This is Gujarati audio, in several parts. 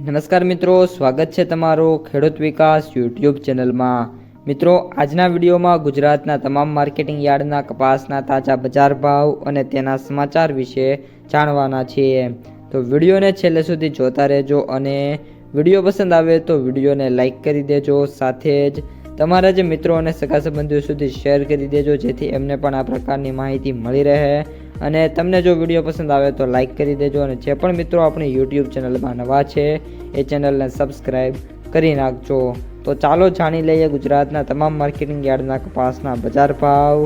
નમસ્કાર મિત્રો, સ્વાગત છે તમારું ખેડૂત વિકાસ યુટ્યુબ ચેનલમાં. મિત્રો, આજના વિડીયોમાં ગુજરાતના તમામ માર્કેટિંગ યાર્ડના કપાસના તાજા બજાર ભાવ અને તેના સમાચાર વિશે જાણવાના છીએ. તો વિડીયોને છેલ્લે સુધી જોતા રહેજો અને વીડિયો પસંદ આવે તો વિડીયોને લાઇક કરી દેજો, સાથે જ તમારા જે મિત્રો અને સગા સંબંધીઓ સુધી શેર કરી દેજો, જેથી એમને પણ આ પ્રકારની માહિતી મળી રહે. અને તમને જો વીડિયો પસંદ આવે તો લાઈક કરી દેજો અને જે પણ મિત્રો આપણી યુટ્યુબ ચેનલમાં નવા છે, એ ચેનલને સબસ્ક્રાઈબ કરી નાખજો. તો ચાલો જાણી લઈએ ગુજરાતના તમામ માર્કેટિંગ યાર્ડના કપાસના બજાર ભાવ.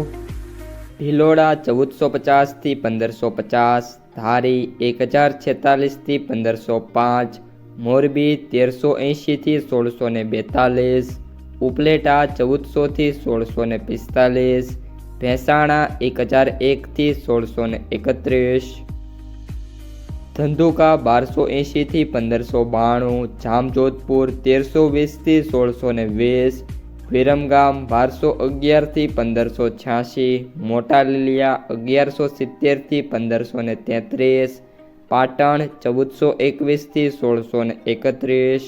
ભિલોડા ચૌદસો પચાસથી પંદરસો પચાસ, ધારી એક હજાર છેતાલીસથી પંદરસો પાંચ, મોરબી તેરસો એંશીથી સોળસો ને બેતાલીસ, ઉપલેટા ચૌદસોથી સોળસો ને પિસ્તાલીસ ભેંસાણા એક હજાર એકથી સોળસો ને એકત્રીસ. ધંધુકા બારસો એંશીથી પંદરસો બાણું. જામજોધપુર તેરસો વીસથી સોળસો ને વીસ. વિરમગામ બારસો અગિયારથી પંદરસો છ્યાસી મોટા લીલિયા અગિયારસો સિત્તેરથી પંદરસો ને તેત્રીસ. પાટણ ચૌદસો એકવીસથી સોળસો ને એકત્રીસ.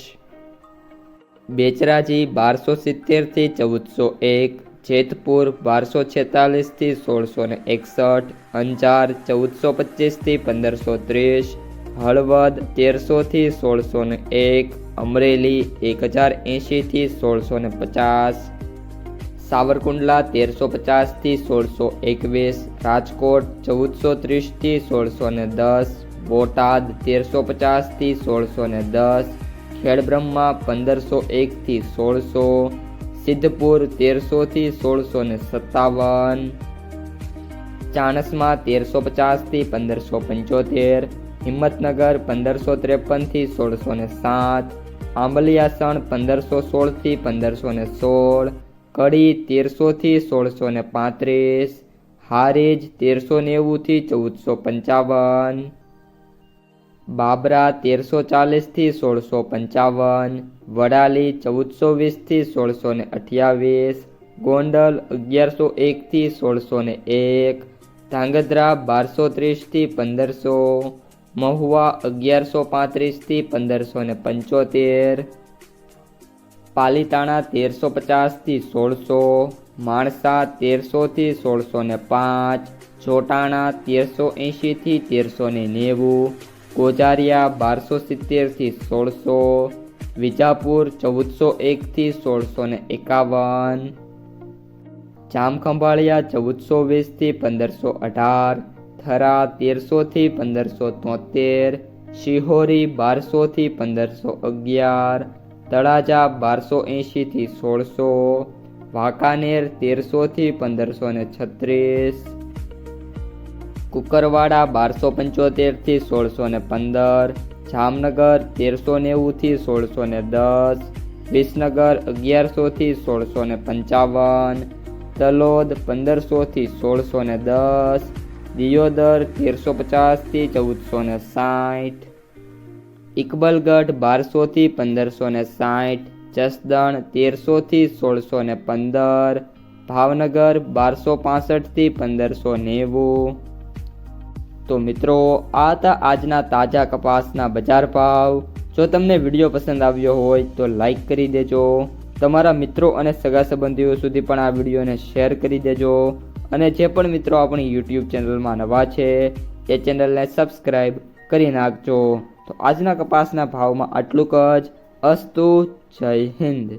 બેચરાજી બારસો સિત્તેરથી ચૌદસો એક. જેતપુર બારસો છેતાલીસથી સોળસો ને એકસઠ, અંજાર ચૌદસો પચીસથી પંદરસો ત્રીસ, હળવદ તેરસોથી સોળસો ને એક, અમરેલી એક હજાર એંશીથી સોળસો ને પચાસ, સાવરકુંડલા તેરસો પચાસથી સોળસો એકવીસ, રાજકોટ ચૌદસો ત્રીસથી સોળસો ને દસ, બોટાદ તેરસો પચાસથી સોળસો ને દસ, ખેડબ્રહ્મા પંદરસો એકથી સોળસો સિદ્ધપુર તેરસોથી સોળસો ને સત્તાવન, ચાણસમાં તેરસો પચાસથી પંદરસો પંચોતેર, હિંમતનગર પંદરસો ત્રેપનથી સોળસો ને સાત આંબલિયાસણ પંદરસો સોળથી પંદરસો ને સોળ, કડી તેરસોથી સોળસો ને પાંત્રીસ, હારીજ તેરસો નેવુંથી ચૌદસો પંચાવન બાબરા તેરસો ચાલીસથી સોળસો પંચાવન, વડાલી ચૌદસો વીસથી સોળસો ને અઠ્યાવીસ, ગોંડલ અગિયારસો એકથી સોળસો ને એક, ધાંગધ્રા બારસો ત્રીસથી પંદરસો, મહુવા અગિયારસો પાંત્રીસથી પંદરસો ને પંચોતેર, પાલીતાણા તેરસો પચાસથી સોળસો, માણસા તેરસોથી સોળસો ને પાંચ જોટાણા તેરસો એંશીથી તેરસો ને નેવું ગોજારિયા બારસો સિત્તેરથી સોળસો, વિજાપુર ચૌદસો એકથી સોળસો ને એકાવન, જામખંભાળિયા ચૌદસો વીસથી પંદરસો અઢાર, થરા તેરસોથી પંદરસો તોતેર, શિહોરી બારસોથી પંદરસો અગિયાર, તળાજા બારસો એંશીથી સોળસો, વાંકાનેર તેરસોથી પંદરસો ને છત્રીસ કુકરવાડા બારસો પંચોતેરથી સોળસો ને પંદર, જામનગર તેરસો નેવુંથી સોળસો ને દસ, વિસનગર અગિયારસોથી સોળસો ને પંચાવન તલોદ પંદરસોથી સોળસો ને દસ, દિયોદર તેરસો પચાસથી ચૌદસો ને સાઠ, ઇકબલગઢ બારસોથી પંદરસો ને સાઠ, જસદણ તેરસોથી સોળસો ને પંદર, ભાવનગર બારસો પાસઠથી પંદરસો નેવું તો મિત્રો, આ હતા આજના તાજા કપાસના બજાર ભાવ. જો તમને વીડિયો પસંદ આવ્યો હોય તો લાઈક કરી દેજો. તમારા મિત્રો અને સગા સંબંધીઓ સુધી પણ આ વિડીયોને શેર કરી દેજો. અને જે પણ મિત્રો આપણી યુટ્યુબ ચેનલમાં નવા છે, એ ચેનલને સબસ્ક્રાઈબ કરી નાખજો. તો આજના કપાસના ભાવમાં આટલું જ. અસ્તુ, જય હિન્દ.